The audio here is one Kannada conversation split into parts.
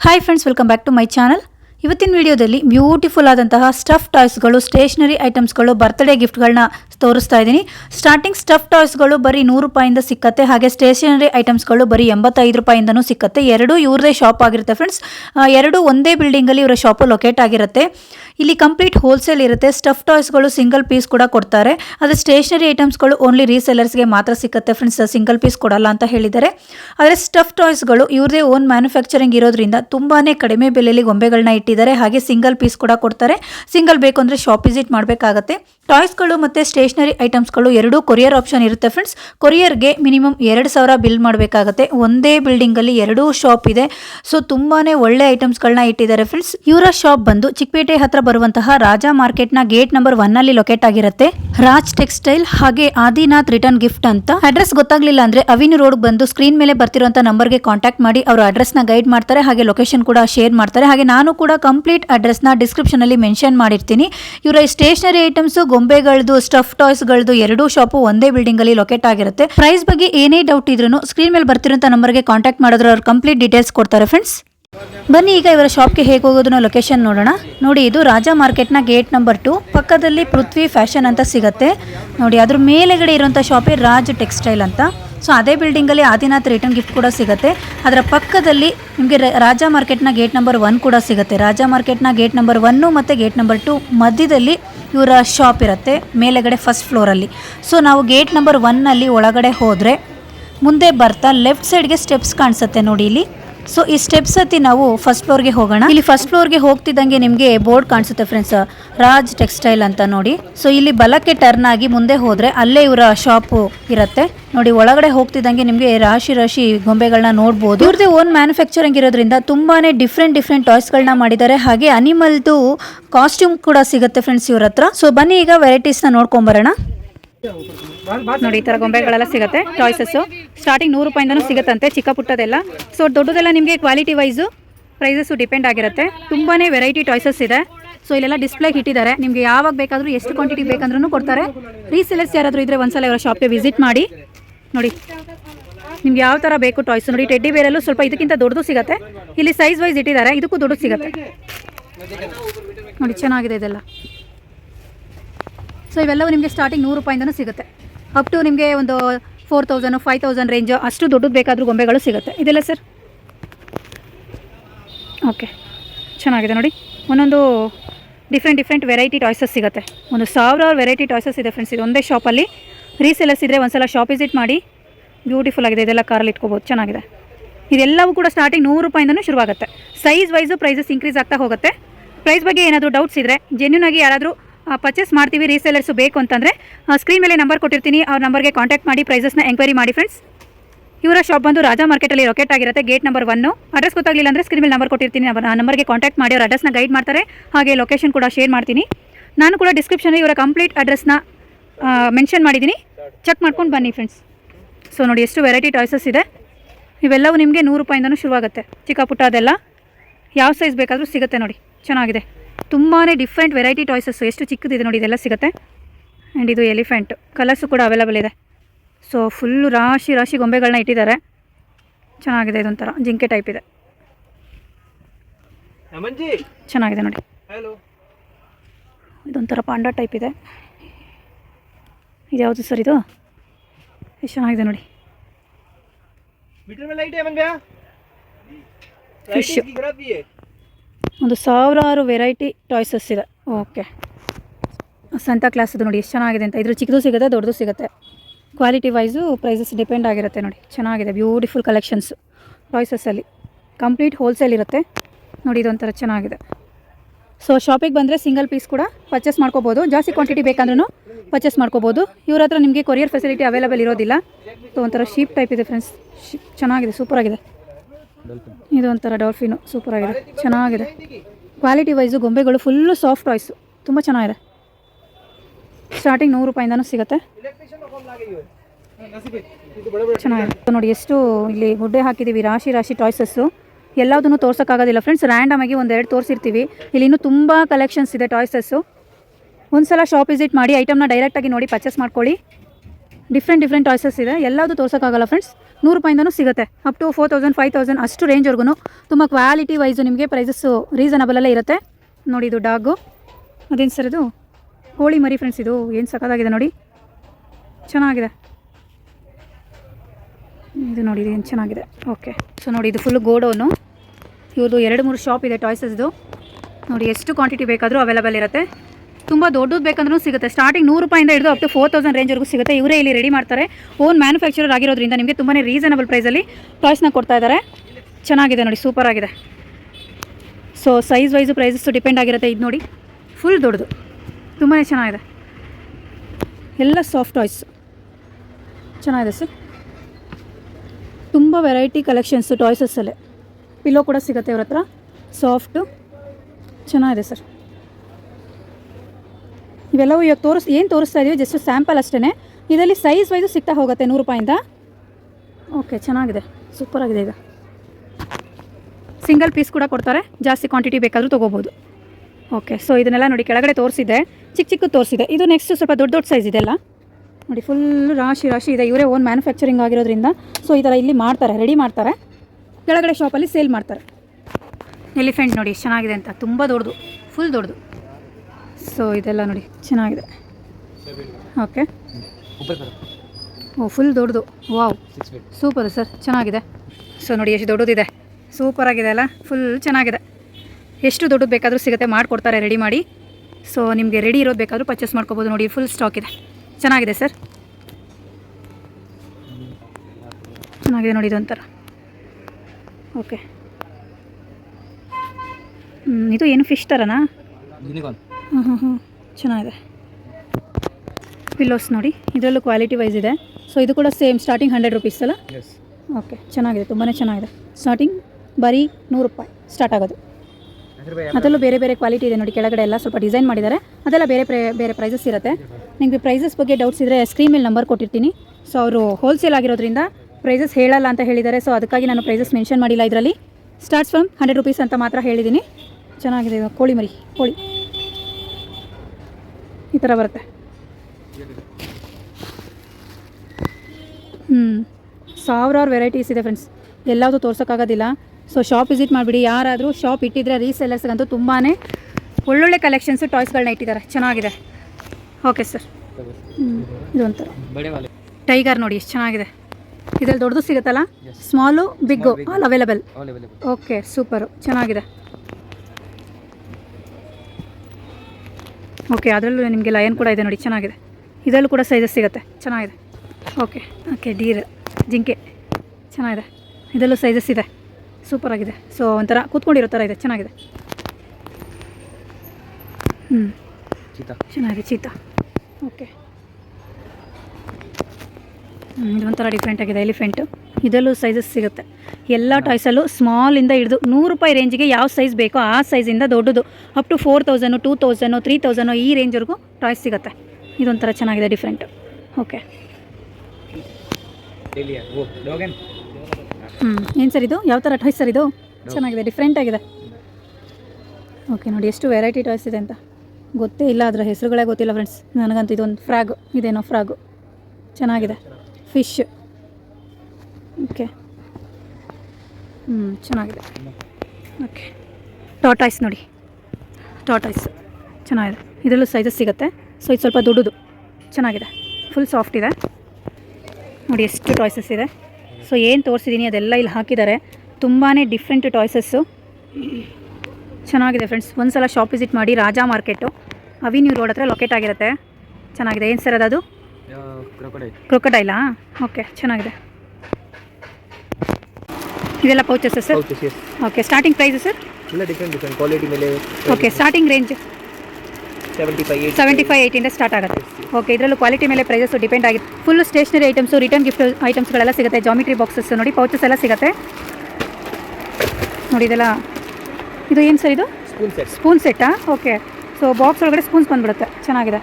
Hi friends welcome back to my channel ಇವತ್ತಿನ ವಿಡಿಯೋದಲ್ಲಿ ಬ್ಯೂಟಿಫುಲ್ ಆದಂತಹ ಸ್ಟಫ್ ಟಾಯ್ಸ್ಗಳು ಸ್ಟೇಷನರಿ ಐಟಮ್ಸ್ಗಳು ಬರ್ತ್ಡೇ ಗಿಫ್ಟ್ಗಳನ್ನ ತೋರಿಸ್ತಾ ಇದ್ದೀನಿ. ಸ್ಟಾರ್ಟಿಂಗ್ ಸ್ಟಫ್ ಟಾಯ್ಸ್ಗಳು ಬರೀ ನೂರು ರೂಪಾಯಿಂದ ಸಿಕ್ಕತ್ತೆ. ಹಾಗೆ ಸ್ಟೇಷನರಿ ಐಟಮ್ಸ್ಗಳು ಬರೀ ಎಂಬತ್ತೈದು ರೂಪಾಯಿಂದನೂ ಸಿಕ್ಕತ್ತೆ. ಎರಡೂ ಇವ್ರದೇ ಶಾಪ್ ಆಗಿರುತ್ತೆ ಫ್ರೆಂಡ್ಸ್ ಎರಡು ಒಂದೇ ಬಿಲ್ಡಿಂಗಲ್ಲಿ ಇವರ ಶಾಪು ಲೊಕೇಟ್ ಆಗಿರುತ್ತೆ. ಇಲ್ಲಿ ಕಂಪ್ಲೀಟ್ ಹೋಲ್ಸೇಲ್ ಇರುತ್ತೆ. ಸ್ಟಫ್ ಟಾಯ್ಸ್ಗಳು ಸಿಂಗಲ್ ಪೀಸ್ ಕೂಡ ಕೊಡ್ತಾರೆ. ಆದರೆ ಸ್ಟೇಷನರಿ ಐಟಮ್ಸ್ಗಳು ಓನ್ಲಿ ರೀಸೆಲರ್ಸ್ಗೆ ಮಾತ್ರ ಸಿಕ್ಕತ್ತೆ ಫ್ರೆಂಡ್ಸ್ ಸಿಂಗಲ್ ಪೀಸ್ ಕೊಡಲ್ಲ ಅಂತ ಹೇಳಿದ್ದಾರೆ. ಆದರೆ ಸ್ಟಫ್ ಟಾಯ್ಸ್ಗಳು ಇವ್ರದೇ ಓನ್ ಮ್ಯಾನುಫ್ಯಾಕ್ಚರಿಂಗ್ ಇರೋದ್ರಿಂದ ತುಂಬಾ ಕಡಿಮೆ ಬೆಲೆಯಲ್ಲಿ ಗೊಂಬೆಗಳನ್ನ ಇಟ್ಟಿದ್ದಾರೆ. ಹಾಗೆ ಸಿಂಗಲ್ ಪೀಸ್ ಕೂಡ ಕೊಡ್ತಾರೆ. ಸಿಂಗಲ್ ಬೇಕು ಅಂದರೆ ಶಾಪ್ ವಿಸಿಟ್ ಮಾಡಬೇಕಾಗತ್ತೆ. ಟಾಯ್ಸ್ಗಳು ಮತ್ತು ಸ್ಟೇಷನರಿ ಐಟಮ್ಸ್ಗಳು ಎರಡೂ ಕೊರಿಯರ್ ಆಪ್ಷನ್ ಇರುತ್ತೆ ಫ್ರೆಂಡ್ಸ್. ಕೊರಿಯರ್ಗೆ ಮಿನಿಮಮ್ ಎರಡು ಸಾವಿರ ಬಿಲ್ ಮಾಡಬೇಕಾಗತ್ತೆ. ಒಂದೇ ಬಿಲ್ಡಿಂಗಲ್ಲಿ ಎರಡೂ ಶಾಪ್ ಇದೆ. ಸೊ ತುಂಬಾ ಒಳ್ಳೆ ಐಟಮ್ಸ್ಗಳನ್ನ ಇಟ್ಟಿದ್ದಾರೆ ಫ್ರೆಂಡ್ಸ್. ಇವರ ಶಾಪ್ ಬಂದು ಚಿಕ್ಕಪೇಟೆ ಹತ್ರ ಬರುವಂತಹ ರಾಜ ಮಾರ್ಕೆಟ್ನ ಗೇಟ್ ನಂಬರ್ ಒನ್ ಅಲ್ಲಿ ಲೊಕೇಟ್ ಆಗಿರುತ್ತೆ. ರಾಜ್ ಟೆಕ್ಸ್ಟೈಲ್ ಹಾಗೆ ಆದಿನಾಥ್ ರಿಟರ್ನ್ ಗಿಫ್ಟ್ ಅಂತ. ಅಡ್ರೆಸ್ ಗೊತ್ತಾಗ್ಲಿಲ್ಲ ಅಂದ್ರೆ ಅವಿನಿ ರೋಡ್ ಬಂದು ಸ್ಕ್ರೀನ್ ಮೇಲೆ ಬರ್ತಿರುವಂತ ನಂಬರ್ಗೆ ಕಾಂಟ್ಯಾಕ್ಟ್ ಮಾಡಿ ಅವರು ಅಡ್ರೆಸ್ನ ಗೈಡ್ ಮಾಡ್ತಾರೆ. ಹಾಗೆ ಲೊಕೇಶನ್ ಕೂಡ ಶೇರ್ ಮಾಡ್ತಾರೆ. ಹಾಗೆ ನಾನು ಕೂಡ ಕಂಪ್ಲೀಟ್ ಅಡ್ರೆಸ್ನ ಡಿಸ್ಕ್ರಿಪ್ಷನ್ ಅಲ್ಲಿ ಮೆನ್ಷನ್ ಮಾಡಿರ್ತೀನಿ. ಇವರ ಸ್ಟೇಷನರಿ ಐಟಮ್ಸ್ ಗೊಂಬೆಗಳದು ಸ್ಟಫ್ ಟಾಯ್ಸ್ಗಳದು ಎರಡೂ ಶಾಪು ಒಂದೇ ಬಿಲ್ಡಿಂಗ್ ಅಲ್ಲಿ ಲೊಕೇಟ್ ಆಗಿರುತ್ತೆ. ಪ್ರೈಸ್ ಬಗ್ಗೆ ಏನೇ ಡೌಟ್ ಇದ್ರೂ ಸ್ಕ್ರೀನ್ ಮೇಲೆ ಬರ್ತಿರುವಂತ ನಂಬರ್ಗೆ ಕಾಂಟ್ಯಾಕ್ಟ್ ಮಾಡಿದ್ರೆ ಅವ್ರು ಕಂಪ್ಲೀಟ್ ಡೀಟೇಲ್ಸ್ ಕೊಡ್ತಾರೆ ಫ್ರೆಂಡ್ಸ್ ಬನ್ನಿ ಈಗ ಇವರ ಶಾಪ್ಗೆ ಹೇಗೆ ಹೋಗೋದನ್ನ ಲೊಕೇಶನ್ ನೋಡೋಣ. ನೋಡಿ, ಇದು ರಾಜ ಮಾರ್ಕೆಟ್ನ ಗೇಟ್ ನಂಬರ್ ಟು ಪಕ್ಕದಲ್ಲಿ ಪೃಥ್ವಿ ಫ್ಯಾಷನ್ ಅಂತ ಸಿಗುತ್ತೆ. ನೋಡಿ, ಅದ್ರ ಮೇಲೆಗಡೆ ಇರುವಂಥ ಶಾಪೇ ರಾಜ್ ಟೆಕ್ಸ್ಟೈಲ್ ಅಂತ. ಸೊ ಅದೇ ಬಿಲ್ಡಿಂಗಲ್ಲಿ ಆದಿನಾಥ್ ರಿಟರ್ನ್ ಗಿಫ್ಟ್ ಕೂಡ ಸಿಗುತ್ತೆ. ಅದರ ಪಕ್ಕದಲ್ಲಿ ನಿಮಗೆ ರಾಜ ಮಾರ್ಕೆಟ್ನ ಗೇಟ್ ನಂಬರ್ ಒನ್ ಕೂಡ ಸಿಗುತ್ತೆ. ರಾಜ ಮಾರ್ಕೆಟ್ನ ಗೇಟ್ ನಂಬರ್ ಒನ್ನು ಮತ್ತು ಗೇಟ್ ನಂಬರ್ ಟು ಮಧ್ಯದಲ್ಲಿ ಇವರ ಶಾಪ್ ಇರುತ್ತೆ, ಮೇಲೆಗಡೆ ಫಸ್ಟ್ ಫ್ಲೋರಲ್ಲಿ ಸೊ ನಾವು ಗೇಟ್ ನಂಬರ್ ಒನ್ನಲ್ಲಿ ಒಳಗಡೆ ಹೋದರೆ, ಮುಂದೆ ಬರ್ತಾ ಲೆಫ್ಟ್ ಸೈಡ್ಗೆ ಸ್ಟೆಪ್ಸ್ ಕಾಣಿಸುತ್ತೆ ನೋಡಿ ಇಲ್ಲಿ. ಸೊ ಈ ಸ್ಟೆಪ್ಸ್ ಹತ್ತಿ ನಾವು ಫಸ್ಟ್ ಫ್ಲೋರ್ಗೆ ಹೋಗೋಣ. ಇಲ್ಲಿ ಫಸ್ಟ್ ಫ್ಲೋರ್ಗೆ ಹೋಗ್ತಿದ್ದಂಗೆ ನಿಮಗೆ ಬೋರ್ಡ್ ಕಾಣಿಸುತ್ತೆ ಫ್ರೆಂಡ್ಸ್ ರಾಜ್ ಟೆಕ್ಸ್ಟೈಲ್ ಅಂತ ನೋಡಿ. ಸೊ ಇಲ್ಲಿ ಬಲಕ್ಕೆ ಟರ್ನ್ ಆಗಿ ಮುಂದೆ ಹೋದ್ರೆ ಅಲ್ಲೇ ಇವರ ಶಾಪು ಇರುತ್ತೆ. ನೋಡಿ, ಒಳಗಡೆ ಹೋಗ್ತಿದ್ದಂಗೆ ನಿಮಗೆ ರಾಶಿ ರಾಶಿ ಗೊಂಬೆಗಳನ್ನ ನೋಡ್ಬೋದು. ಇವ್ರದ್ದು ಓನ್ ಮ್ಯಾನುಫ್ಯಾಕ್ಚರಿಂಗ್ ಇರೋದ್ರಿಂದ ತುಂಬಾನೇ ಡಿಫ್ರೆಂಟ್ ಡಿಫ್ರೆಂಟ್ ಟಾಯ್ಸ್ಗಳನ್ನ ಮಾಡಿದ್ದಾರೆ. ಹಾಗೆ ಅನಿಮಲ್ದು ಕಾಸ್ಟ್ಯೂಮ್ ಕೂಡ ಸಿಗುತ್ತೆ ಫ್ರೆಂಡ್ಸ್ ಇವ್ರ ಹತ್ರ. ಸೊ ಬನ್ನಿ ಈಗ ವೆರೈಟೀಸ್ನ ನೋಡ್ಕೊಂಬರೋಣ. ನೋಡಿ, ಈ ಥರ ಗೊಂಬೆಗಳೆಲ್ಲ ಸಿಗುತ್ತೆ ಟಾಯ್ಸಸ್ಸು ಸ್ಟಾರ್ಟಿಂಗ್ ನೂರು ರೂಪಾಯಿಂದನೂ ಸಿಗುತ್ತಂತೆ, ಚಿಕ್ಕ ಪುಟ್ಟದೆಲ್ಲ. ಸೊ ದೊಡ್ಡದೆಲ್ಲ ನಿಮಗೆ ಕ್ವಾಲಿಟಿ ವೈಸು ಪ್ರೈಸಸ್ಸು ಡಿಪೆಂಡ್ ಆಗಿರುತ್ತೆ. ತುಂಬಾ ವೆರೈಟಿ ಟಾಯ್ಸಸ್ ಇದೆ. ಸೊ ಇಲ್ಲೆಲ್ಲ ಡಿಸ್ಪ್ಲೇಗೆ ಇಟ್ಟಿದ್ದಾರೆ. ನಿಮಗೆ ಯಾವಾಗ ಬೇಕಾದರೂ ಎಷ್ಟು ಕ್ವಾಂಟಿಟಿ ಬೇಕಂದ್ರೂ ಕೊಡ್ತಾರೆ. ರೀಸೇಲರ್ಸ್ ಯಾರಾದರೂ ಇದ್ದರೆ ಒಂದ್ಸಲ ಇವರ ಶಾಪ್ಗೆ ವಿಸಿಟ್ ಮಾಡಿ. ನೋಡಿ, ನಿಮ್ಗೆ ಯಾವ ಥರ ಬೇಕು ಟಾಯ್ಸ್ ನೋಡಿ ಟೆಡ್ಡಿ ಬೇರಲ್ಲೂ ಸ್ವಲ್ಪ ಇದಕ್ಕಿಂತ ದೊಡ್ಡದು ಸಿಗುತ್ತೆ. ಇಲ್ಲಿ ಸೈಜ್ ವೈಸ್ ಇಟ್ಟಿದ್ದಾರೆ. ಇದಕ್ಕೂ ದೊಡ್ಡದು ಸಿಗುತ್ತೆ. ನೋಡಿ, ಚೆನ್ನಾಗಿದೆ ಇದೆಲ್ಲ. ಸೊ ಇವೆಲ್ಲವೂ ನಿಮಗೆ ಸ್ಟಾರ್ಟಿಂಗ್ ನೂರು ರೂಪಾಯಿಂದನೂ ಸಿಗುತ್ತೆ. ಅಪ್ ಟು ನಿಮಗೆ ಒಂದು four thousand five thousand range ಅಷ್ಟು ದೊಡ್ಡದು ಬೇಕಾದರೂ ಗೊಂಬೆಗಳು ಸಿಗುತ್ತೆ. ಇದೆಲ್ಲ ಸರ್ ಓಕೆ ಚೆನ್ನಾಗಿದೆ ನೋಡಿ. ಒಂದೊಂದು ಡಿಫ್ರೆಂಟ್ ಡಿಫ್ರೆಂಟ್ ವೆರೈಟಿ ಟಾಯ್ಸಸ್ ಸಿಗುತ್ತೆ. ಒಂದು ಸಾವಿರಾರು ವೆರೈಟಿ ಟಾಯ್ಸಸ್ ಇದೆ ಫ್ರೆಂಡ್ಸ್ ಇದು ಒಂದೇ ಶಾಪಲ್ಲಿ ರೀಸೇಲರ್ಸ್ ಇದ್ದರೆ ಒಂದ್ಸಲ ಶಾಪ್ ವಿಸಿಟ್ ಮಾಡಿ. ಬ್ಯೂಟಿಫುಲ್ ಆಗಿದೆ. ಇದೆಲ್ಲ ಕಾರಲ್ಲಿ ಇಟ್ಕೋಬೋದು. ಚೆನ್ನಾಗಿದೆ. ಇದೆಲ್ಲವೂ ಕೂಡ ಸ್ಟಾರ್ಟಿಂಗ್ ನೂರು ರೂಪಾಯಿಂದನೂ ಶುರುವಾಗುತ್ತೆ. ಸೈಜ್ ವೈಸು ಪ್ರೈಸಸ್ ಇನ್ಕ್ರೀಸ್ ಆಗ್ತಾ ಹೋಗುತ್ತೆ. ಪ್ರೈಸ್ ಬಗ್ಗೆ ಏನಾದರೂ ಡೌಟ್ಸ್ ಇದ್ದರೆ ಜೆನ್ಯೂನಾಗಿ ಯಾರಾದರೂ ಪರ್ಚೇಸ್ ಮಾಡ್ತೀವಿ ರೀಸೇಲರ್ಸು ಬೇಕು ಅಂತಂದರೆ ಸ್ಕ್ರೀನ್ ಮೇಲೆ ನಂಬರ್ ಕೊಟ್ಟಿರ್ತೀನಿ. ಅವ್ರ ನಂಬರ್ಗೆ ಕಾಂಟ್ಯಾಕ್ಟ್ ಮಾಡಿ ಪ್ರೈಸಸ್ನ ಎಂಕ್ವೈರಿ ಮಾಡಿ ಫ್ರೆಂಡ್ಸ್ ಇವರ ಶಾಪ್ ಬಂದು ರಾಜಾ ಮಾರ್ಕೆಟಲ್ಲಿ ಲೊಕೇಟ್ ಆಗಿರುತ್ತೆ ಗೇಟ್ ನಂಬರ್ ಒನ್ನು ಅಡ್ರೆಸ್ ಗೊತ್ತಾಗಲಿಲ್ಲ ಅಂದರೆ ಸ್ಕ್ರೀನ್ ಮೇಲೆ ನಂಬರ್ ಕೊಟ್ಟಿರ್ತೀನಿ. ಆ ನಂಬರ್ಗೆ ಕಾಂಟ್ಯಾಕ್ಟ್ ಮಾಡಿ, ಅವ್ರ ಅಡ್ರೆಸ್ನ ಗೈಡ್ ಮಾಡ್ತಾರೆ. ಹಾಗೆ ಲೊಕೇಶನ್ ಕೂಡ ಶೇರ್ ಮಾಡ್ತೀನಿ. ನಾನು ಕೂಡ ಡಿಸ್ಕ್ರಿಪ್ಷನ್ ಇವರ ಕಂಪ್ಲೀಟ್ ಅಡ್ರೆಸ್ನ ಮೆನ್ಷನ್ ಮಾಡಿದ್ದೀನಿ. ಚೆಕ್ ಮಾಡ್ಕೊಂಡು ಬನ್ನಿ ಫ್ರೆಂಡ್ಸ್ ಸೊ ನೋಡಿ ಎಷ್ಟು ವೆರೈಟಿ ಟಾಯ್ಸಸ್ ಇದೆ. ಇವೆಲ್ಲವೂ ನಿಮಗೆ ನೂರು ರೂಪಾಯಿಂದನೂ ಶುರುವಾಗುತ್ತೆ. ಚಿಕ್ಕ ಪುಟ್ಟ ಅದೆಲ್ಲ. ಯಾವ ಸೈಜ್ ಬೇಕಾದರೂ ಸಿಗುತ್ತೆ ನೋಡಿ. ಚೆನ್ನಾಗಿದೆ. ತುಂಬಾ ಡಿಫ್ರೆಂಟ್ ವೆರೈಟಿ ಟಾಯ್ಸಸ್ಸು ಎಷ್ಟು ಚಿಕ್ಕದಿದೆ ನೋಡಿ ಇದೆಲ್ಲ ಸಿಗುತ್ತೆ. ಆ್ಯಂಡ್ ಇದು ಎಲಿಫೆಂಟ್ ಕಲರ್ಸು ಕೂಡ ಅವೈಲಬಲ್ ಇದೆ. ಸೊ ಫುಲ್ಲು ರಾಶಿ ರಾಶಿ ಗೊಂಬೆಗಳನ್ನ ಇಟ್ಟಿದ್ದಾರೆ. ಚೆನ್ನಾಗಿದೆ ಇದೊಂಥರ. ಜಿಂಕೆ ಟೈಪ್ ಇದೆ. ಚೆನ್ನಾಗಿದೆ ನೋಡಿ. ಇದೊಂಥರ ಪಾಂಡ ಟೈಪ್ ಇದೆ. ಇದು ಯಾವುದು ಸರ್ ಇದು? ಎಷ್ಟು ಚೆನ್ನಾಗಿದೆ ನೋಡಿ. ಫಿಶ್ ಒಂದು ಸಾವಿರಾರು ವೆರೈಟಿ ಟಾಯ್ಸಸ್ ಇದೆ. ಓಕೆ. ಸಂತಾ ಕ್ಲಾಸದು ನೋಡಿ, ಎಷ್ಟು ಚೆನ್ನಾಗಿದೆ ಅಂತ. ಇದ್ರ ಚಿಕ್ಕದು ಸಿಗುತ್ತೆ, ದೊಡ್ಡದು ಸಿಗುತ್ತೆ. ಕ್ವಾಲಿಟಿ ವೈಸು ಪ್ರೈಸಸ್ ಡಿಪೆಂಡ್ ಆಗಿರುತ್ತೆ ನೋಡಿ. ಚೆನ್ನಾಗಿದೆ ಬ್ಯೂಟಿಫುಲ್ ಕಲೆಕ್ಷನ್ಸು ಟಾಯ್ಸಸ್ಸಲ್ಲಿ ಕಂಪ್ಲೀಟ್ ಹೋಲ್ಸೇಲ್ ಇರುತ್ತೆ. ನೋಡಿ, ಇದೊಂಥರ ಚೆನ್ನಾಗಿದೆ. ಸೊ ಶಾಪಿಗೆ ಬಂದರೆ ಸಿಂಗಲ್ ಪೀಸ್ ಕೂಡ ಪರ್ಚೇಸ್ ಮಾಡ್ಕೋಬೋದು. ಜಾಸ್ತಿ ಕ್ವಾಂಟಿಟಿ ಬೇಕಂದ್ರೂ ಪರ್ಚೇಸ್ ಮಾಡ್ಕೋಬೋದು. ಇವ್ರ ಹತ್ರ ನಿಮಗೆ ಕೊರಿಯರ್ ಫೆಸಿಲಿಟಿ ಅವೈಲೇಬಲ್ ಇರೋದಿಲ್ಲ. ಸೊ ಒಂಥರ ಶೀಪ್ ಟೈಪ್ ಇದೆ ಫ್ರೆಂಡ್ಸ್ ಚೆನ್ನಾಗಿದೆ ಸೂಪರಾಗಿದೆ ಇದು ಒಂಥರ ಡಾಲ್ಫಿನು. ಸೂಪರ್ ಆಗಿದೆ. ಚೆನ್ನಾಗಿದೆ. ಕ್ವಾಲಿಟಿ ವೈಸು ಗೊಂಬೆಗಳು ಫುಲ್ಲು ಸಾಫ್ಟ್ ವಾಯ್ಸು ತುಂಬ ಚೆನ್ನಾಗಿದೆ. ಸ್ಟಾರ್ಟಿಂಗ್ ನೂರು ರೂಪಾಯಿಂದನೂ ಸಿಗುತ್ತೆ. ಚೆನ್ನಾಗಿದೆ. ನೋಡಿ, ಎಷ್ಟು ಇಲ್ಲಿ ಗುಡ್ಡೆ ಹಾಕಿದ್ದೀವಿ ರಾಶಿ ರಾಶಿ ಟಾಯ್ಸಸ್ಸು ಎಲ್ಲದನ್ನು ತೋರ್ಸೋಕ್ಕಾಗೋದಿಲ್ಲ. ಫ್ರೆಂಡ್ಸ್ ರ್ಯಾಂಡಮ್ ಆಗಿ ಒಂದೆರಡು ತೋರಿಸಿರ್ತೀವಿ. ಇಲ್ಲಿ ಇನ್ನೂ ತುಂಬ ಕಲೆಕ್ಷನ್ಸ್ ಇದೆ ಟಾಯ್ಸಸ್ಸು ಒಂದು ಸಲ ಶಾಪ್ ವಿಸಿಟ್ ಮಾಡಿ ಐಟಮ್ನ ಡೈರೆಕ್ಟಾಗಿ ನೋಡಿ ಪರ್ಚೇಸ್ ಮಾಡ್ಕೊಳ್ಳಿ. ಡಿಫ್ರೆಂಟ್ ಡಿಫ್ರೆಂಟ್ ಚಾಯ್ಸಸ್ ಇದೆ. ಎಲ್ಲದೂ ತೋರ್ಸೋಕ್ಕಾಗಲ್ಲ ಫ್ರೆಂಡ್ಸ್ ನೂರು ರೂಪಾಯಿಂದನೂ ಸಿಗುತ್ತೆ. Up to four thousand five thousand ಅಷ್ಟು ರೇಂಜ್ವರೆಗೂ ತುಂಬ ಕ್ವಾಲಿಟಿ ವೈಸು ನಿಮಗೆ ಪ್ರೈಸಸ್ಸು ರೀಸನಬಲಲ್ಲೇ ಇರುತ್ತೆ. ನೋಡಿ ಇದು ಡಾಗು ಅದೇನು ಸರ್ ಇದು? ಕೋಳಿ ಮರಿ ಫ್ರೆಂಡ್ಸ್ ಇದು. ಏನು ಸಕ್ಕದಾಗಿದೆ ನೋಡಿ. ಚೆನ್ನಾಗಿದೆ. ಇದು ನೋಡಿ ಏನು ಚೆನ್ನಾಗಿದೆ. ಓಕೆ ಸೊ ನೋಡಿ ಇದು ಫುಲ್ ಗೋಡೋನು ಇವ್ರದ್ದು ಎರಡು, ಮೂರು ಶಾಪ್ ಇದೆ ಟಾಯ್ಸಸ್ದು ನೋಡಿ ಎಷ್ಟು ಕ್ವಾಂಟಿಟಿ ಬೇಕಾದರೂ ಅವೈಲೇಬಲ್ ಇರುತ್ತೆ. ತುಂಬ ದೊಡ್ಡದು ಬೇಕಂದ್ರೂ ಸಿಗುತ್ತೆ. ಸ್ಟಾರ್ಟಿಂಗ್ ನೂರು ರೂಪಾಯಿಂದ ಹಿಡಿದು ಅಪ್ ಟು ಫೋರ್ ತೌಸಂಡ್ ರೇಂಜ್ವರೆಗೂ ಸಿಗುತ್ತೆ. ಇವರೇ ಇಲ್ಲಿ ರೆಡಿ ಮಾಡ್ತಾರೆ. ಓನ್ ಮ್ಯಾನುಫ್ಯಾಕ್ಚರರ್ ಆಗಿರೋದ್ರಿಂದ ನಿಮಗೆ ತುಂಬಾ ರೀಸನಬಲ್ ಪ್ರೈಸಲ್ಲಿ ಟಾಯ್ಸ್ನ ಕೊಡ್ತಾ ಇದ್ದಾರೆ. ಚೆನ್ನಾಗಿದೆ ನೋಡಿ ಸೂಪರ್ ಆಗಿದೆ. So size wise prices depend ಆಗಿರುತ್ತೆ ಇದು ನೋಡಿ. ಫುಲ್ ದೊಡ್ಡದು. ತುಂಬಾ ಚೆನ್ನಾಗಿದೆ. ಎಲ್ಲ ಸಾಫ್ಟ್ ಟಾಯ್ಸ್ ಚೆನ್ನಾಗಿದೆ ಸರ್ ತುಂಬ ವೆರೈಟಿ ಕಲೆಕ್ಷನ್ಸು ಟಾಯ್ಸಸ್ಸಲ್ಲೇ ಪಿಲ್ಲೋ ಕೂಡ ಸಿಗುತ್ತೆ ಇವ್ರ ಹತ್ರ. ಸಾಫ್ಟು ಚೆನ್ನಾಗಿದೆ ಸರ್ ಇವೆಲ್ಲವೂ ಇವಾಗ ತೋರಿಸ್ ಏನು ತೋರಿಸ್ತಾ ಇದೀವಿ ಜಸ್ಟ್ ಸ್ಯಾಂಪಲ್ ಅಷ್ಟೇ ಇದರಲ್ಲಿ ಸೈಜ್ ವೈಸು ಸಿಗ್ತಾ ಹೋಗುತ್ತೆ ನೂರು ರೂಪಾಯಿಂದ. ಓಕೆ ಚೆನ್ನಾಗಿದೆ. ಸೂಪರ್ ಆಗಿದೆ ಈಗ. ಸಿಂಗಲ್ ಪೀಸ್ ಕೂಡ ಕೊಡ್ತಾರೆ. ಜಾಸ್ತಿ ಕ್ವಾಂಟಿಟಿ ಬೇಕಾದರೂ ತೊಗೋಬೋದು. ಓಕೆ ಸೊ ಇದನ್ನೆಲ್ಲ ನೋಡಿ ಕೆಳಗಡೆ ತೋರಿಸಿದೆ ಚಿಕ್ಕ ಚಿಕ್ಕದು ತೋರಿಸಿದೆ ಇದು ನೆಕ್ಸ್ಟ್ ಸ್ವಲ್ಪ ದೊಡ್ಡ ದೊಡ್ಡ ಸೈಜ್ ಇದೆಲ್ಲ ನೋಡಿ ಫುಲ್ ರಾಶಿ ರಾಶಿ ಇದೆ. ಇವರೇ ಓನ್ ಮ್ಯಾನುಫ್ಯಾಕ್ಚರಿಂಗ್ ಆಗಿರೋದ್ರಿಂದ. ಸೊ ಈ ಥರ ಇಲ್ಲಿ ಮಾಡ್ತಾರೆ ರೆಡಿ ಮಾಡ್ತಾರೆ. ಕೆಳಗಡೆ ಶಾಪಲ್ಲಿ ಸೇಲ್ ಮಾಡ್ತಾರೆ. ಎಲಿಫೆಂಟ್ ನೋಡಿ ಎಷ್ಟು ಚೆನ್ನಾಗಿದೆ ಅಂತ. ತುಂಬ ದೊಡ್ಡದು. ಫುಲ್ ದೊಡ್ಡದು. ಸೊ ಇದೆಲ್ಲ ನೋಡಿ, ಚೆನ್ನಾಗಿದೆ. ಓಕೆ ಓ ಫುಲ್ ದೊಡ್ಡದು. ವಾವ್ ಸೂಪರ್ ಸರ್ ಚೆನ್ನಾಗಿದೆ. ಸೊ ನೋಡಿ, ಎಷ್ಟು ದೊಡ್ಡದಿದೆ. ಸೂಪರಾಗಿದೆ ಅಲ್ಲ? ಫುಲ್ ಚೆನ್ನಾಗಿದೆ. ಎಷ್ಟು ದೊಡ್ಡದು ಬೇಕಾದರೂ ಸಿಗುತ್ತೆ, ಮಾಡಿಕೊಡ್ತಾರೆ ರೆಡಿ ಮಾಡಿ. ಸೊ ನಿಮಗೆ ರೆಡಿ ಇರೋದು ಬೇಕಾದರೂ ಪರ್ಚೇಸ್ ಮಾಡ್ಕೋಬೋದು. ನೋಡಿ ಫುಲ್ ಸ್ಟಾಕ್ ಇದೆ. ಚೆನ್ನಾಗಿದೆ ಸರ್ ಚೆನ್ನಾಗಿದೆ ನೋಡಿ, ಇದೊಂಥರ. ಓಕೆ ಇದು ಏನು ಫಿಶ್ ಥರನಾ ಚೆನ್ನಾಗಿದೆ. ಪಿಲ್ಲೋಸ್ ನೋಡಿ ಇದರಲ್ಲೂ ಕ್ವಾಲಿಟಿ ವೈಸ್ ಇದೆ. ಸೊ ಇದು ಕೂಡ ಸೇಮ್ ಸ್ಟಾರ್ಟಿಂಗ್ ಹಂಡ್ರೆಡ್ ರುಪೀಸ್ ಅಲ್ಲ? ಓಕೆ ಚೆನ್ನಾಗಿದೆ ತುಂಬಾ ಚೆನ್ನಾಗಿದೆ. ಸ್ಟಾರ್ಟಿಂಗ್ ಬರೀ ನೂರು ರೂಪಾಯಿ ಸ್ಟಾರ್ಟ್ ಆಗೋದು. ಅದರಲ್ಲೂ ಬೇರೆ ಬೇರೆ ಕ್ವಾಲಿಟಿ ಇದೆ ನೋಡಿ ಕೆಳಗಡೆ ಎಲ್ಲ ಸ್ವಲ್ಪ ಡಿಸೈನ್ ಮಾಡಿದ್ದಾರೆ. ಅದೆಲ್ಲ ಬೇರೆ ಬೇರೆ ಪ್ರೈಸಸ್ ಇರುತ್ತೆ. ನಿಮಗೆ ಪ್ರೈಸಸ್ ಬಗ್ಗೆ ಡೌಟ್ಸ್ ಇದ್ದರೆ ಸ್ಕ್ರೀನ್ ಮೇಲೆ ನಂಬರ್ ಕೊಟ್ಟಿರ್ತೀನಿ. ಸೊ ಅವರು ಹೋಲ್ಸೇಲ್ ಆಗಿರೋದ್ರಿಂದ ಪ್ರೈಸಸ್ ಹೇಳಲ್ಲ ಅಂತ ಹೇಳಿದ್ದಾರೆ. ಸೊ ಅದಕ್ಕಾಗಿ ನಾನು ಪ್ರೈಸಸ್ ಮೆನ್ಷನ್ ಮಾಡಿಲ್ಲ ಇದರಲ್ಲಿ. ಸ್ಟಾರ್ಟ್ಸ್ ಫ್ರಮ್ ಹಂಡ್ರೆಡ್ ರುಪೀಸ್ ಅಂತ ಮಾತ್ರ ಹೇಳಿದ್ದೀನಿ. ಚೆನ್ನಾಗಿದೆ ಕೋಳಿ ಮರಿ ಕೋಳಿ. ಈ ಥರ ಬರುತ್ತೆ. ಹ್ಞೂ ಸಾವಿರಾರು ವೆರೈಟೀಸ್ ಇದೆ ಫ್ರೆಂಡ್ಸ್ ಎಲ್ಲದೂ ತೋರ್ಸೋಕ್ಕಾಗೋದಿಲ್ಲ. ಸೊ ಶಾಪ್ ವಿಸಿಟ್ ಮಾಡಿಬಿಡಿ. ಯಾರಾದರೂ ಶಾಪ್ ಇಟ್ಟಿದ್ರೆ ರೀಸೆಲ್ಲರ್ಸ್ಗಂತೂ ತುಂಬಾ ಒಳ್ಳೊಳ್ಳೆ ಕಲೆಕ್ಷನ್ಸು ಟಾಯ್ಸ್ಗಳನ್ನ ಇಟ್ಟಿದ್ದಾರೆ. ಚೆನ್ನಾಗಿದೆ. ಓಕೆ ಸರ್ ಹ್ಞೂ ಇದೊಂಥರ ಟೈಗರ್ ನೋಡಿ ಎಷ್ಟು ಚೆನ್ನಾಗಿದೆ. ಇದರಲ್ಲಿ ದೊಡ್ಡದು ಸಿಗುತ್ತಲ್ಲ? Small big all available okay super ಚೆನ್ನಾಗಿದೆ. ಓಕೆ ಅದರಲ್ಲೂ ನಿಮಗೆ ಲಯನ್ ಕೂಡ ಇದೆ ನೋಡಿ ಚೆನ್ನಾಗಿದೆ. ಇದರಲ್ಲೂ ಕೂಡ ಸೈಜಸ್ ಸಿಗುತ್ತೆ. ಚೆನ್ನಾಗಿದೆ. ಓಕೆ ಓಕೆ ಡೀರ್ ಜಿಂಕೆ ಚೆನ್ನಾಗಿದೆ. ಇದರಲ್ಲೂ ಸೈಜಸ್ ಇದೆ. ಸೂಪರಾಗಿದೆ ಸೊ ಒಂಥರ ಕೂತ್ಕೊಂಡಿರೋ ಥರ ಇದೆ. ಚೆನ್ನಾಗಿದೆ. ಹ್ಞೂ ಚೆನ್ನಾಗಿದೆ ಚೀತಾ. ಓಕೆ ಇದೊಂಥರ ಡಿಫ್ರೆಂಟಾಗಿದೆ ಎಲಿಫೆಂಟು ಇದರಲ್ಲೂ ಸೈಜಸ್ ಸಿಗುತ್ತೆ. ಎಲ್ಲ ಟಾಯ್ಸಲ್ಲೂ ಸ್ಮಾಲಿಂದ ಹಿಡಿದು ನೂರು ರೂಪಾಯಿ ರೇಂಜಿಗೆ ಯಾವ ಸೈಜ್ ಬೇಕೋ ಆ ಸೈಜಿಂದ ದೊಡ್ಡದು. Up to four thousand two thousand three thousand ಈ ರೇಂಜ್ವರೆಗೂ ಟಾಯ್ಸ್ ಸಿಗುತ್ತೆ. ಇದೊಂಥರ ಚೆನ್ನಾಗಿದೆ ಡಿಫ್ರೆಂಟ್ ಓಕೆ ಹ್ಞೂ ಏನು? ಸರ್ ಇದು? ಯಾವ ಥರ ಟಾಯ್ಸ್ ಸರ್ ಇದು? ಚೆನ್ನಾಗಿದೆ ಡಿಫ್ರೆಂಟ್ ಆಗಿದೆ. ಓಕೆ ನೋಡಿ ಎಷ್ಟು ವೆರೈಟಿ ಟಾಯ್ಸ್ ಇದೆ ಅಂತ. ಗೊತ್ತೇ ಇಲ್ಲ ಅದರ ಹೆಸರುಗಳೇ ಗೊತ್ತಿಲ್ಲ ಫ್ರೆಂಡ್ಸ್ ನನಗಂತೂ ಇದೊಂದು ಫ್ರಾಗು ಇದೇನೋ ಫ್ರಾಗು ಚೆನ್ನಾಗಿದೆ. Fish okay. ಹ್ಞೂ ಚೆನ್ನಾಗಿದೆ. ಓಕೆ. ಟಾಟಾಯ್ಸ್ ನೋಡಿ. ಟಾಟಾಯ್ಸ್ ಚೆನ್ನಾಗಿದೆ. ಇದರಲ್ಲೂ ಸೈಜಸ್ ಸಿಗುತ್ತೆ. ಸೊ ಇದು ಸ್ವಲ್ಪ ದುಡ್ಡುದು. ಚೆನ್ನಾಗಿದೆ. ಫುಲ್ ಸಾಫ್ಟ್ ಇದೆ. ನೋಡಿ ಎಷ್ಟು ಟಾಯ್ಸಸ್ ಇದೆ. ಸೊ ಏನು ತೋರಿಸಿದ್ದೀನಿ ಅದೆಲ್ಲ ಇಲ್ಲಿ ಹಾಕಿದ್ದಾರೆ. ತುಂಬಾ ಡಿಫ್ರೆಂಟ್ ಟಾಯ್ಸಸ್ಸು ಚೆನ್ನಾಗಿದೆ ಫ್ರೆಂಡ್ಸ್ ಒಂದು ಸಲ ಶಾಪ್ ವಿಸಿಟ್ ಮಾಡಿ ರಾಜಾ ಮಾರ್ಕೆಟು ಅವಿನ್ಯೂ ರೋಡ್ ಹತ್ರ ಲೊಕೇಟ್ ಆಗಿರುತ್ತೆ. ಚೆನ್ನಾಗಿದೆ. ಏನು ಸರ್ ಅದು? ಕ್ರೊಕಡೈಲಾ ಓಕೆ ಚೆನ್ನಾಗಿದೆ. ಇದೆಲ್ಲ pouches sir okay starting price sir ಎಲ್ಲ ಡಿಫ್ರೆಂಟ್ ಡಿಫ್ರೆಂಟ್ ಕ್ವಾಲಿಟಿ ಮೇಲೆ okay starting range seventy five eight seventy five ಏಯ್ಟಿಂದ start ಆಗುತ್ತೆ. ಓಕೆ ಇದರಲ್ಲೂ ಕ್ವಾಲಿಟಿ ಮೇಲೆ ಪ್ರೈಸಸ್ಸು ಡಿಪೆಂಡ್ ಆಗಿದೆ full stationery items return gift ಐಟಮ್ಸ್ಗಳೆಲ್ಲ ಸಿಗುತ್ತೆ. ಜಾಮಿಟ್ರಿ ಬಾಕ್ಸಸ್ ನೋಡಿ ಪೌಚಸ್ ಎಲ್ಲ ಸಿಗುತ್ತೆ. ನೋಡಿ ಇದೆಲ್ಲ ಇದು ಏನು ಸರ್ ಇದು? ಸ್ಪೂನ್ ಸೆಟ್ ಸ್ಪೂನ್ ಸೆಟ್ಟಾ ಓಕೆ ಸೊ ಬಾಕ್ಸ್ ಒಳಗಡೆ ಸ್ಪೂನ್ಸ್ ಬಂದುಬಿಡುತ್ತೆ. ಚೆನ್ನಾಗಿದೆ.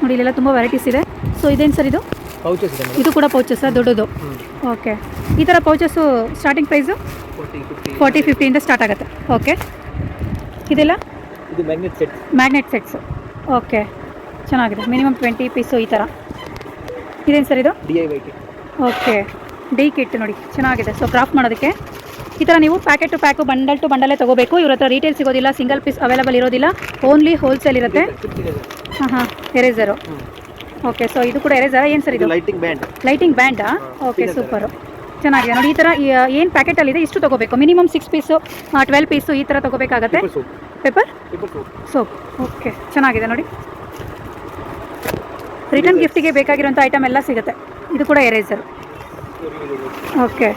ನೋಡಿ ಇಲ್ಲೆಲ್ಲ ತುಂಬ ವೆರೈಟೀಸ್ ಇದೆ. ಸೊ ಇದೇನು ಸರ್ ಇದು? ಪೌಚಸ್ ಇದೆ ಇದು ಕೂಡ ಪೌಚಸ್ ದೊಡ್ಡದು. ಓಕೆ ಈ ಥರ pouches starting price forty fifty forty ಫಿಫ್ಟಿಯಿಂದ start ಆಗುತ್ತೆ. ಓಕೆ ಇದೆಲ್ಲ? ಇದು magnet set magnet sets okay ಚೆನ್ನಾಗಿದೆ. ಮಿನಿಮಮ್ ಟ್ವೆಂಟಿ ಪೀಸು ಈ ಥರ ಇದೇನು ಸರ್ ಇದು? D I Y kit okay D kit ನೋಡಿ. ಚೆನ್ನಾಗಿದೆ. ಸೊ ಕ್ರಾಫ್ಟ್ ಮಾಡೋದಕ್ಕೆ ಈ ಥರ ನೀವು packet to pack bundle to ಬಂಡಲೇ ತೊಗೋಬೇಕು. ಇವ್ರ ಹತ್ರ ರೀಟೇಲ್ ಸಿಗೋದಿಲ್ಲ ಸಿಂಗಲ್ ಪೀಸ್ ಅವೈಲೇಬಲ್ ಇರೋದಿಲ್ಲ. ಓನ್ಲಿ ಹೋಲ್ಸೇಲ್ ಇರುತ್ತೆ. ಹಾಂ ಹಾಂ. ಎರೇಸರು ಓಕೆ ಸೊ ಇದು ಕೂಡ ಎರೇಸರ್ ಏನು ಸರ್ ಇದು ಲೈಟಿಂಗ್ ಬ್ಯಾಂಡ್ ಲೈಟಿಂಗ್ ಬ್ಯಾಂಡಾ ಓಕೆ ಸೂಪರ್ ಚೆನ್ನಾಗಿದೆ. ನೋಡಿ ಈ ಥರ ಏನು ಪ್ಯಾಕೆಟಲ್ಲಿದೆ ಇಷ್ಟು ತಗೋಬೇಕು. Minimum six piece twelve piece ಈ ಥರ ತೊಗೋಬೇಕಾಗತ್ತೆ? ಪೇಪರ್ ಸೋಪ್ ಓಕೆ ಚೆನ್ನಾಗಿದೆ. ನೋಡಿ. ರಿಟರ್ನ್ ಗಿಫ್ಟಿಗೆ ಬೇಕಾಗಿರೋಂಥ ಐಟಮ್ ಎಲ್ಲ ಸಿಗುತ್ತೆ. ಇದು ಕೂಡ ಎರೇಸರ್ ಓಕೆ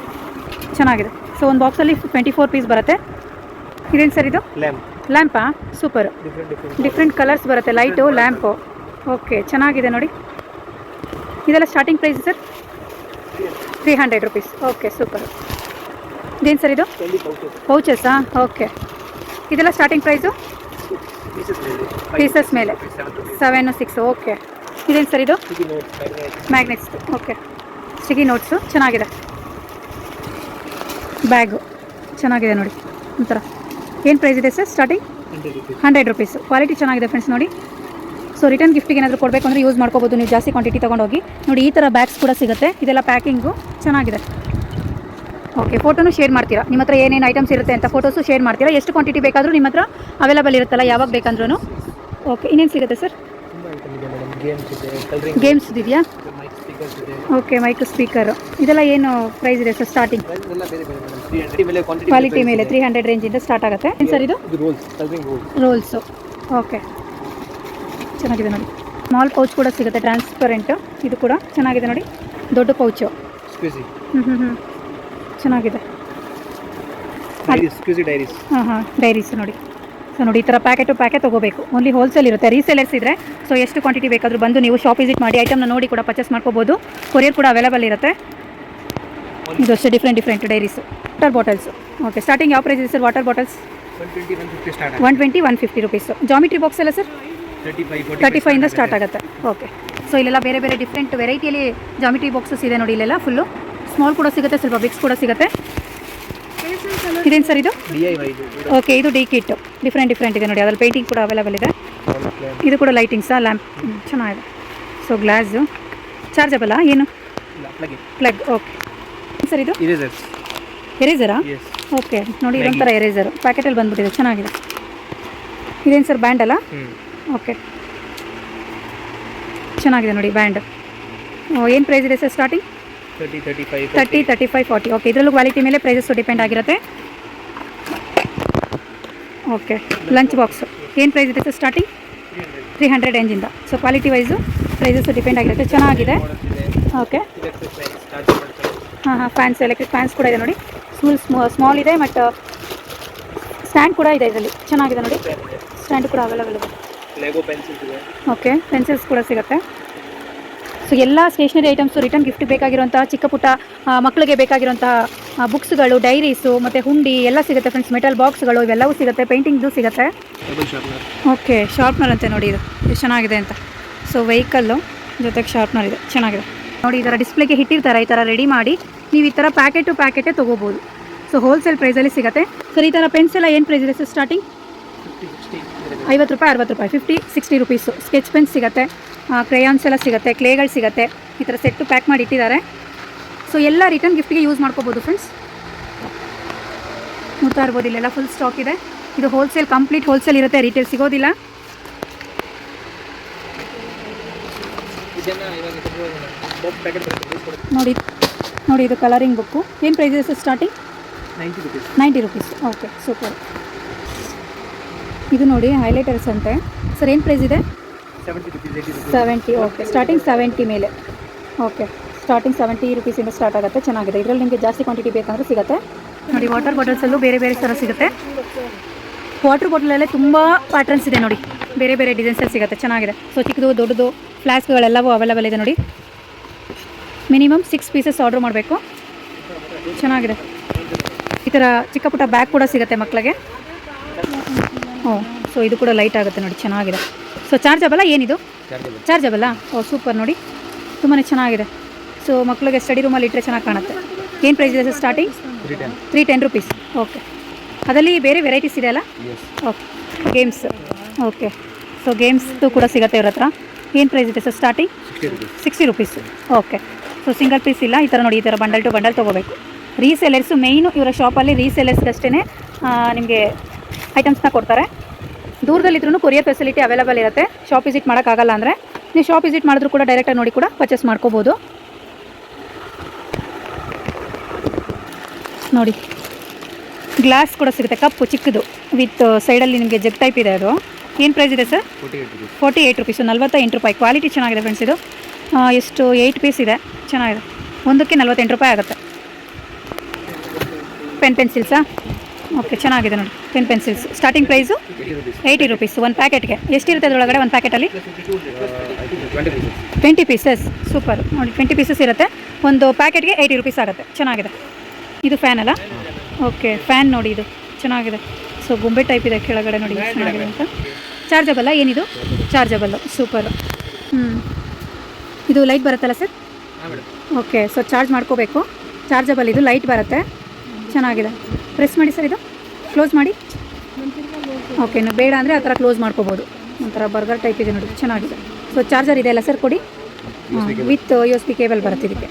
ಚೆನ್ನಾಗಿದೆ. ಸೊ ಒಂದು ಬಾಕ್ಸಲ್ಲಿ ಟ್ವೆಂಟಿ ಫೋರ್ ಪೀಸ್ ಬರುತ್ತೆ. ಇದೇನು ಸರ್ ಇದು? ಲ್ಯಾಂಪ್ ಲ್ಯಾಂಪಾ ಸೂಪರ್ ಡಿಫ್ರೆಂಟ್ ಕಲರ್ಸ್ ಬರುತ್ತೆ. ಲೈಟು ಲ್ಯಾಂಪು ಓಕೆ ಚೆನ್ನಾಗಿದೆ ನೋಡಿ. ಇದೆಲ್ಲ starting price sir three hundred rupees okay super ಇದೇನು ಸರ್ ಇದು? ಪೌಚಸ್ಸಾ ಓಕೆ. ಇದೆಲ್ಲ ಸ್ಟಾರ್ಟಿಂಗ್ ಪ್ರೈಸು ಪೀಸಸ್ ಮೇಲೆ. ಸೆವೆನ್ ಸಿಕ್ಸ್ ಓಕೆ ಇದೇನು ಸರ್ ಇದು? ಮ್ಯಾಗ್ನೆಟ್ಸ್ ಓಕೆ ಸ್ಟಿಗಿ ನೋಟ್ಸು ಚೆನ್ನಾಗಿದೆ. ಬ್ಯಾಗು ಚೆನ್ನಾಗಿದೆ ನೋಡಿ. ಒಂಥರ. ಏನು ಪ್ರೈಸ್ ಇದೆ sir starting hundred rupees quality ಚೆನ್ನಾಗಿದೆ ಫ್ರೆಂಡ್ಸ್ ನೋಡಿ. ಸೊ ರಿಟರ್ನ್ ಗಿಫ್ಟಿಗೆ ಏನಾದರೂ ಕೊಡಬೇಕು ಅಂದರೆ ಯೂಸ್ ಮಾಡ್ಕೋಬೋದು. ನೀವು ಜಾಸ್ತಿ ಕ್ವಾಂಟಿಟಿ ತೊಗೊಂಡೋಗಿ. ನೋಡಿ ಈ ಥರ ಬ್ಯಾಗ್ಸ್ ಕೂಡ ಸಿಗುತ್ತೆ. ಇದೆಲ್ಲ ಪ್ಯಾಕಿಂಗು ಚೆನ್ನಾಗಿದೆ. ಓಕೆ ಫೋಟೋನು ಶೇರ್ ಮಾಡ್ತೀರಾ? ನಿಮ್ಮ ಹತ್ರ ಏನೇನು ಐಟಮ್ಸ್ ಇರುತ್ತೆ ಅಂತ ಫೋಟೋಸು ಶೇರ್ ಮಾಡ್ತೀರಾ? ಎಷ್ಟು ಕ್ವಾಂಟಿಟಿ ಬೇಕಾದರೂ ನಿಮ್ಮ ಹತ್ರ ಅವೈಲೇಬಲ್ ಇರುತ್ತಲ್ಲ ಯಾವಾಗ ಬೇಕಂದ್ರೂ ಓಕೆ ಇನ್ನೇನು ಸಿಗುತ್ತೆ ಸರ್ ಗೇಮ್ಸ್ ಇದೆಯಾ? ಓಕೆ ಮೈಕ್ ಸ್ಪೀಕರು ಇದೆಲ್ಲ ಏನು ಪ್ರೈಸ್ ಇದೆ ಸರ್ ಸ್ಟಾರ್ಟಿಂಗ್ ಕ್ವಾಲಿಟಿ ಮೇಲೆ ತ್ರೀ ಹಂಡ್ರೆಡ್ ರೇಂಜಿಂದ ಸ್ಟಾರ್ಟ್ ಆಗುತ್ತೆ. ಸರ್ ಇದು? ರೋಲ್ಸು ಓಕೆ ಚೆನ್ನಾಗಿದೆ ನೋಡಿ. ಸ್ಮಾಲ್ ಪೌಚ್ ಕೂಡ ಸಿಗುತ್ತೆ ಟ್ರಾನ್ಸ್ಪರೆಂಟು ಇದು ಕೂಡ ಚೆನ್ನಾಗಿದೆ ನೋಡಿ. ದೊಡ್ಡ ಪೌಚು ಹ್ಞೂ ಹ್ಞೂ ಹ್ಞೂ ಚೆನ್ನಾಗಿದೆ. ಹಾಂ ಹಾಂ ಡೈರೀಸ್ ನೋಡಿ. ಸೊ ನೋಡಿ ಈ ಥರ ಪ್ಯಾಕೆಟು ಪ್ಯಾಕೆಟ್ ತೊಗೋಬೇಕು. ಓನ್ಲಿ ಹೋಲ್ಸೇಲ್ ಇರುತ್ತೆ. ರೀಸೇಲರ್ಸ್ ಇದ್ದರೆ ಸೊ ಎಷ್ಟು ಕ್ವಾಂಟಿಟಿ ಬೇಕಾದರೂ ಬಂದು ನೀವು ಶಾಪ್ ವಿಸಿಟ್ ಮಾಡಿ ಐಟಮ್ನ ನೋಡಿ ಕೂಡ ಪರ್ಚೇಸ್ ಮಾಡ್ಕೋಬೋದು. ಕೊರಿಯರ್ ಕೂಡ ಅವೈಲೇಬಲ್ ಇರುತ್ತೆ. ಇದು ಅಷ್ಟೇ different different diaries water bottles okay starting ಯಾವ ಪ್ರೈಸ್ ಇದೆ sir water bottles one twenty one fifty rupees one twenty one fifty rupees geometry box ಎಲ್ಲ ಸರ್ ತರ್ಟಿ ಫೈವ್ ಇಂದ ಫೈವಿಂದ ಸ್ಟಾರ್ಟ್ ಆಗುತ್ತೆ. ಓಕೆ ಸೊ ಇಲ್ಲೆಲ್ಲ ಬೇರೆ ಬೇರೆ ಡಿಫ್ರೆಂಟ್ ವೆರೈಟಿಯಲ್ಲಿ ಜಾಮಿಟ್ರಿ ಬಾಕ್ಸಸ್ ಇದೆ ನೋಡಿ ಇಲ್ಲೆಲ್ಲ ಫುಲ್ಲು ಸ್ಮಾಲ್ ಕೂಡ ಸಿಗುತ್ತೆ ಸ್ವಲ್ಪ ಬಿಗ್ಸ್ ಕೂಡ ಸಿಗುತ್ತೆ. ಇದೇನು ಸರ್ ಇದು? ಓಕೆ ಇದು. ಡಿ ಕಿಟ್ ಡಿಫ್ರೆಂಟ್ ಡಿಫ್ರೆಂಟ್ ಇದೆ ನೋಡಿ. ಅದ್ರಲ್ಲಿ ಪೇಂಟಿಂಗ್ ಕೂಡ ಅವೈಲೇಬಲ್ ಇದೆ. ಇದು ಕೂಡ ಲೈಟಿಂಗ್ಸಾ ಲ್ಯಾಂಪ್ ಚೆನ್ನಾಗಿದೆ. ಸೊ ಗ್ಲಾಸು ಚಾರ್ಜಬಲ್ಲ ಏನು? ಪ್ಲಗ್ ಓಕೆ ಸರ್ ಇದು? ಇದೆ ಸರ್ ಎರೇಸರಾ ಓಕೆ ನೋಡಿ ಇದೊಂಥರ ಎರೇಸರು ಪ್ಯಾಕೆಟಲ್ಲಿ ಬಂದ್ಬಿಟ್ಟಿದೆ. ಚೆನ್ನಾಗಿದೆ. ಇದೇನು ಸರ್ ಬ್ಯಾಂಡ್ ಅಲ್ಲ? ಓಕೆ. ಚೆನ್ನಾಗಿದೆ ನೋಡಿ ಬ್ಯಾಂಡ್. ಏನು ಪ್ರೈಸ್ ಇದೆ sir starting thirty thirty five thirty thirty five forty okay ಇದರಲ್ಲೂ ಕ್ವಾಲಿಟಿ ಮೇಲೆ ಪ್ರೈಸಸ್ಸು ಡಿಪೆಂಡ್ ಆಗಿರುತ್ತೆ. ಓಕೆ ಲಂಚ್ ಬಾಕ್ಸು ಏನು ಪ್ರೈಸ್ ಇದೆ sir starting three hundred ರೇಂಜಿಂದ so quality wise prices depend ಆಗಿರುತ್ತೆ. ಚೆನ್ನಾಗಿದೆ. ಓಕೆ ಹಾಂ ಹಾಂ ಫ್ಯಾನ್ಸ್ ಎಲೆಕ್ಟ್ರಿಕ್ ಫ್ಯಾನ್ಸ್ ಕೂಡ ಇದೆ ನೋಡಿ. ಸ್ಮೂಲ್ ಸ್ಮಾಲ್ ಇದೆ ಬಟ್ ಸ್ಟ್ಯಾಂಡ್ ಕೂಡ ಇದೆ ಇದರಲ್ಲಿ. ಚೆನ್ನಾಗಿದೆ ನೋಡಿ. ಸ್ಟ್ಯಾಂಡ್ ಕೂಡ ಅವೈಲಬಲ್ ಇದೆ. ಲೆಗೋ ಪೆನ್ಸಿಲ್ಸ್ ಇದೆ. ಓಕೆ ಪೆನ್ಸಿಲ್ಸ್ ಕೂಡ ಸಿಗುತ್ತೆ. ಸೊ ಎಲ್ಲ ಸ್ಟೇಷನರಿ ಐಟಮ್ಸು ರಿಟರ್ನ್ ಗಿಫ್ಟ್ ಬೇಕಾಗಿರುವಂತಹ ಚಿಕ್ಕ ಪುಟ್ಟ ಮಕ್ಕಳಿಗೆ ಬೇಕಾಗಿರುವಂತಹ ಬುಕ್ಸ್ಗಳು ಡೈರೀಸು ಮತ್ತು ಹುಂಡಿ ಎಲ್ಲ ಸಿಗುತ್ತೆ ಫ್ರೆಂಡ್ಸ್ ಮೆಟಲ್ ಬಾಕ್ಸ್ಗಳು ಇವೆಲ್ಲವೂ ಸಿಗುತ್ತೆ. ಪೇಂಟಿಂಗ್ದು ಸಿಗುತ್ತೆ. ಓಕೆ ಶಾರ್ಪ್ನರ್ ಅಂತೆ ನೋಡಿ ಇದು. ಎಷ್ಟು ಚೆನ್ನಾಗಿದೆ ಅಂತ. ಸೊ ವೆಹಿಕಲ್ಲು ಜೊತೆಗೆ ಶಾರ್ಪ್ನರ್ ಇದೆ. ಚೆನ್ನಾಗಿದೆ. ನೋಡಿ ಈ ಥರ ಡಿಸ್ಪ್ಲೇಗೆ ಇಟ್ಟಿರ್ತಾರೆ. ಈ ಥರ ರೆಡಿ ಮಾಡಿ ನೀವು ಈ ಥರ ಪ್ಯಾಕೆಟು ಪ್ಯಾಕೆಟೇ ತೊಗೋಬೋದು. ಸೊ ಹೋಲ್ಸೇಲ್ ಪ್ರೈಸಲ್ಲಿ ಸಿಗುತ್ತೆ. ಸರ್ ಈ ಥರ ಪೆನ್ಸಿಲ್ ಎಲ್ಲ ಏನು ಪ್ರೈಸ್ ಇದೆ ಸರ್ ಸ್ಟಾರ್ಟಿಂಗ್ ಐವತ್ತು ರೂಪಾಯಿ ಅರವತ್ತು ರೂಪಾಯಿ fifty sixty rupees sketch pen ಸಿಗುತ್ತೆ ಕ್ರೇಯಾನ್ಸ್ ಎಲ್ಲ ಸಿಗುತ್ತೆ ಕ್ಲೇಗಳು ಸಿಗುತ್ತೆ ಈ ಥರ ಸೆಟ್ಟು ಪ್ಯಾಕ್ ಮಾಡಿ ಇಟ್ಟಿದ್ದಾರೆ. ಸೊ ಎಲ್ಲ ರಿಟರ್ನ್ ಗಿಫ್ಟಿಗೆ ಯೂಸ್ ಮಾಡ್ಕೋಬೋದು ಫ್ರೆಂಡ್ಸ್ ನೋಡ್ತಾ ಇರ್ಬೋದು ಇಲ್ಲೆಲ್ಲ ಫುಲ್ ಸ್ಟಾಕ್ ಇದೆ. ಇದು ಹೋಲ್ಸೇಲ್ ಕಂಪ್ಲೀಟ್ ಹೋಲ್ಸೇಲ್ ಇರುತ್ತೆ ರಿಟೇಲ್ ಸಿಗೋದಿಲ್ಲ. ನೋಡಿ ನೋಡಿ ಇದು ಕಲರಿಂಗ್ ಬುಕ್ಕು ಏನು ಪ್ರೈಸ್ ಇದೆ sir starting ninety rupees ninety rupees okay super ಇದು ನೋಡಿ ಹೈಲೈಟರ್ಸ್ ಅಂತೆ. ಸರ್ ಏನು ಪ್ರೈಸ್ ಇದೆ? ಸೆವೆಂಟಿ ಓಕೆ ಸ್ಟಾರ್ಟಿಂಗ್ ಸೆವೆಂಟಿ ಮೇಲೆ. ಓಕೆ ಸ್ಟಾರ್ಟಿಂಗ್ ಸೆವೆಂಟಿ ರುಪೀಸಿಂದ ಸ್ಟಾರ್ಟ್ ಆಗುತ್ತೆ ಚೆನ್ನಾಗಿದೆ. ಇದರಲ್ಲಿ ನಿಮಗೆ ಜಾಸ್ತಿ ಕ್ವಾಂಟಿಟಿ ಬೇಕಂದ್ರೆ ಸಿಗುತ್ತೆ. ನೋಡಿ ವಾಟರ್ ಬಾಟಲ್ಸಲ್ಲೂ ಬೇರೆ ಬೇರೆ ಥರ ಸಿಗುತ್ತೆ. ವಾಟರ್ ಬಾಟಲಲ್ಲೇ ತುಂಬ ಪ್ಯಾಟರ್ನ್ಸ್ ಇದೆ ನೋಡಿ. ಬೇರೆ ಬೇರೆ ಡಿಸೈನ್ಸಲ್ಲಿ ಸಿಗುತ್ತೆ ಚೆನ್ನಾಗಿದೆ. ಸೊ ಚಿಕ್ಕದು ದೊಡ್ಡದು ಫ್ಲಾಸ್ಕ್ಗಳೆಲ್ಲವೂ ಅವೈಲೇಬಲ್ ಇದೆ ನೋಡಿ. ಮಿನಿಮಮ್ ಸಿಕ್ಸ್ ಪೀಸಸ್ ಆರ್ಡ್ರ್ ಮಾಡಬೇಕು. ಚೆನ್ನಾಗಿದೆ. ಈ ಥರ ಚಿಕ್ಕ ಪುಟ್ಟ ಬ್ಯಾಗ್ ಕೂಡ ಸಿಗುತ್ತೆ ಮಕ್ಕಳಿಗೆ. ಹ್ಞೂ. ಸೊ ಇದು ಕೂಡ ಲೈಟ್ ಆಗುತ್ತೆ ನೋಡಿ ಚೆನ್ನಾಗಿದೆ. ಸೊ ಚಾರ್ಜಬಲ್ಲ ಏನಿದು? ಚಾರ್ಜಬಲ್ ಚಾರ್ಜಬಲ್ಲ ಓ ಸೂಪರ್ ನೋಡಿ. ತುಂಬಾ ಚೆನ್ನಾಗಿದೆ. ಸೊ ಮಕ್ಕಳಿಗೆ ಸ್ಟಡಿ ರೂಮಲ್ಲಿ ಇಟ್ಟರೆ ಚೆನ್ನಾಗಿ ಕಾಣುತ್ತೆ. ಏನು ಪ್ರೈಸ್ ಇದೆ sir starting three ten rupees okay ಅದರಲ್ಲಿ ಬೇರೆ ವೆರೈಟೀಸ್ ಇದೆ ಅಲ್ಲ? ಓಕೆ ಗೇಮ್ಸ್ ಓಕೆ ಸೊ ಗೇಮ್ಸ್ದು ಕೂಡ ಸಿಗುತ್ತೆ ಇವ್ರ ಹತ್ರ. ಏನು ಪ್ರೈಸ್ ಇದೆ sir starting sixty rupees okay so single piece ಇಲ್ಲ. ಈ ಥರ ನೋಡಿ ಈ ಥರ ಬಂಡಲ್ ಟು ಬಂಡಲ್ ತೊಗೋಬೇಕು. ರೀಸೆಲರ್ಸು ಮೇಯ್ನು ಇವರ ಶಾಪಲ್ಲಿ ರೀಸೇಲರ್ಸ್ಗಷ್ಟೇ ನಿಮಗೆ ಐಟಮ್ಸ್ನ ಕೊಡ್ತಾರೆ. ದೂರದಲ್ಲಿದ್ರೂ ಕೊರಿಯರ್ ಫೆಸಿಲಿಟಿ ಅವೈಲೇಬಲ್ ಇರುತ್ತೆ. ಶಾಪ್ ವಿಸಿಟ್ ಮಾಡೋಕ್ಕಾಗಲ್ಲ ಅಂದರೆ. ನೀವು ಶಾಪ್ ವಿಸಿಟ್ ಮಾಡಿದ್ರು ಕೂಡ ಡೈರೆಕ್ಟಾಗಿ ನೋಡಿ ಕೂಡ ಪರ್ಚೇಸ್ ಮಾಡ್ಕೋಬೋದು. ನೋಡಿ. ಗ್ಲಾಸ್ ಕೂಡ ಸಿಗುತ್ತೆ ಕಪ್ಪು ಚಿಕ್ಕದು. ವಿತ್ ಸೈಡಲ್ಲಿ ನಿಮಗೆ ಜಗ್ ಟೈಪ್ ಇದೆ ಅದು. ಏನು ಪ್ರೈಸ್ ಇದೆ ಸರ್ ಫೋರ್ಟಿ ಏಯ್ಟ್ ರುಪೀಸು ನಲ್ವತ್ತ ಎಂಟು ರೂಪಾಯಿ. ಕ್ವಾಲಿಟಿ ಚೆನ್ನಾಗಿದೆ ಫ್ರೆಂಡ್ಸ್ ಇದು. ಎಷ್ಟು ಏಯ್ಟ್ ಪೀಸ್ ಇದೆ. ಚೆನ್ನಾಗಿದೆ. ಒಂದಕ್ಕೆ ನಲ್ವತ್ತೆಂಟು ರೂಪಾಯಿ ಆಗುತ್ತೆ. ಪೆನ್ ಪೆನ್ಸಿಲ್ಸಾ ಓಕೆ ಚೆನ್ನಾಗಿದೆ ನೋಡಿ. Pen pencils starting price eighty rupees ಒಂದು ಪ್ಯಾಕೆಟ್ಗೆ ಎಷ್ಟಿರುತ್ತೆ ಅದರೊಳಗಡೆ ಒಂದು ಪ್ಯಾಕೆಟಲ್ಲಿ ಟ್ವೆಂಟಿ ಪೀಸಸ್ ಸೂಪರ್ ನೋಡಿ ಟ್ವೆಂಟಿ ಪೀಸಸ್ ಇರುತ್ತೆ. ಒಂದು ಪ್ಯಾಕೆಟ್ಗೆ ಏಯ್ಟಿ ರುಪೀಸ್ ಆಗುತ್ತೆ. ಚೆನ್ನಾಗಿದೆ. ಇದು ಫ್ಯಾನ್ ಅಲ್ಲ? ಓಕೆ ಫ್ಯಾನ್ ನೋಡಿ ಇದು. ಚೆನ್ನಾಗಿದೆ. ಸೊ ಗೊಂಬೆ ಟೈಪ್ ಇದೆ ಕೆಳಗಡೆ ನೋಡಿ. ಚೆನ್ನಾಗಿದೆ ಅಂತ ಚಾರ್ಜಬಲ್ಲ ಏನಿದು? ಚಾರ್ಜಬಲ್ಲು ಸೂಪರ್ ಹ್ಞೂ ಇದು ಲೈಟ್ ಬರುತ್ತಲ್ಲ ಸರ್ ಓಕೆ ಸೊ ಚಾರ್ಜ್ ಮಾಡ್ಕೋಬೇಕು. ಚಾರ್ಜಬಲ್ ಇದು ಲೈಟ್ ಬರುತ್ತೆ. ಚೆನ್ನಾಗಿದೆ. ಪ್ರೆಸ್ ಮಾಡಿ ಸರ್ ಇದು. ಕ್ಲೋಸ್ ಮಾಡಿ. ಓಕೆ ನೀವು ಬೇಡ ಅಂದರೆ ಆ ಥರ ಕ್ಲೋಸ್ ಮಾಡ್ಕೋಬೋದು. ಒಂಥರ ಬರ್ಗರ್ ಟೈಪ್ ಇದೆ ನೋಡಿ ಚೆನ್ನಾಗಿದೆ. ಸೊ ಚಾರ್ಜರ್ ಇದೆ ಅಲ್ಲ ಸರ್ ಕೊಡಿ. With U S B cable ಬರುತ್ತೆ ಇದಕ್ಕೆ.